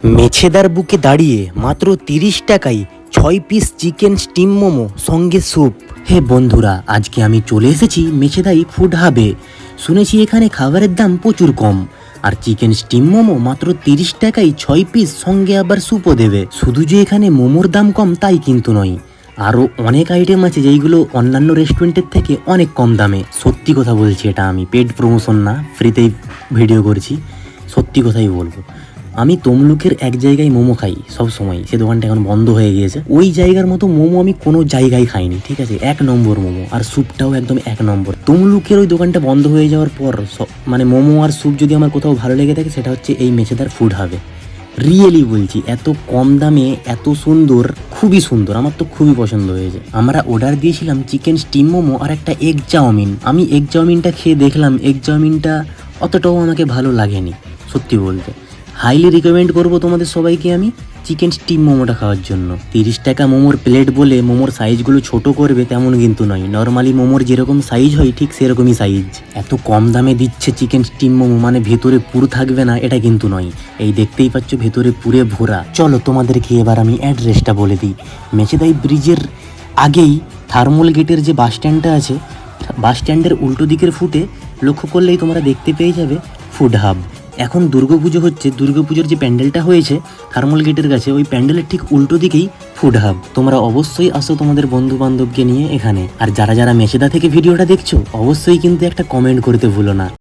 মেছেদার বুকে দাঁড়িয়ে মাত্র তিরিশ টাকায় ছয় পিস চিকেন স্টিম মোমো, সঙ্গে স্যুপ হে বন্ধুরা, আজকে আমি চলে এসেছি মেছেদাই ফুড হাবে শুনেছি এখানে খাবারের দাম প্রচুর কম। আর চিকেন স্টিম মোমো মাত্র তিরিশ টাকায় ছয় পিস সঙ্গে আবার স্যুপও দেবে। শুধু যে এখানে মোমোর দাম কম, তাই কিন্তু নয়। আরও অনেক আইটেম আছে যেইগুলো অন্যান্য রেস্টুরেন্টের থেকে অনেক কম দামে। সত্যি কথা বলছি, এটা আমি পেড প্রমোশন না ফ্রিতেই ভিডিও করছি। সত্যি কথাই বলব। আমি তমলুকের এক জায়গায় মোমো খাই সব সময়। সে দোকানটা এখন বন্ধ হয়ে গিয়েছে। ওই জায়গার মতো মোমো আমি কোনো জায়গায় খাইনি, ঠিক আছে? এক নম্বর মোমো। আর স্যুপটাও একদম এক নম্বর। তমলুকের ওই দোকানটা বন্ধ হয়ে যাওয়ার পর মানে মোমো আর স্যুপ যদি আমার কোথাও ভালো লেগে থাকে, সেটা হচ্ছে এই মেছেদার ফুড হবে। রিয়েলি বলছি, এত কম দামে, এত সুন্দর, খুবই সুন্দর। আমার তো খুবই পছন্দ হয়েছে। আমরা অর্ডার দিয়েছিলাম চিকেন স্টিম মোমো আর একটা এগ চাউমিন। আমি এগ চাউমিনটা খেয়ে দেখলাম এগ চাউমিনটা অতটাও আমাকে ভালো লাগেনি, সত্যি বলতে। হাইলি রিকমেন্ড করব তোমাদের সবাইকে আমি চিকেন স্টিম মোমোটা খাওয়ার জন্য। তিরিশ টাকা মোমোর প্লেট বলে মোমোর সাইজগুলো ছোট করবে তেমন কিন্তু নয়। নর্মালি মোমোর যেরকম সাইজ হয়, ঠিক সেরকমই সাইজ এত কম দামে দিচ্ছে চিকেন স্টিম মোমো মানে ভেতরে পুর থাকবে না, এটা কিন্তু নয়। এই দেখতেই পাচ্ছ ভেতরে পুরে ভরা। চলো তোমাদেরকে এবার আমি অ্যাড্রেসটা বলে দিই। মেচেদাই ব্রিজের আগেই থার্মোল গেটের যে বাস স্ট্যান্ডটা আছে বাস স্ট্যান্ডের উল্টো দিকের ফুটে লক্ষ্য করলেই তোমরা দেখতে পেয়ে যাবে ফুড হাব এখন দুর্গাপুজো হচ্ছে দুর্গাপুজোর যে প্যান্ডেলটা হয়েছে থার্মাল গেটের কাছে, ওই প্যান্ডেলের ঠিক উল্টো দিকেই ফুড হাব তোমরা অবশ্যই আসো তোমাদের বন্ধু বান্ধবকে নিয়ে এখানে। আর যারা যারা মেছেদা থেকে ভিডিওটা দেখছ, অবশ্যই কিন্তু একটা কমেন্ট করতে ভুলো না।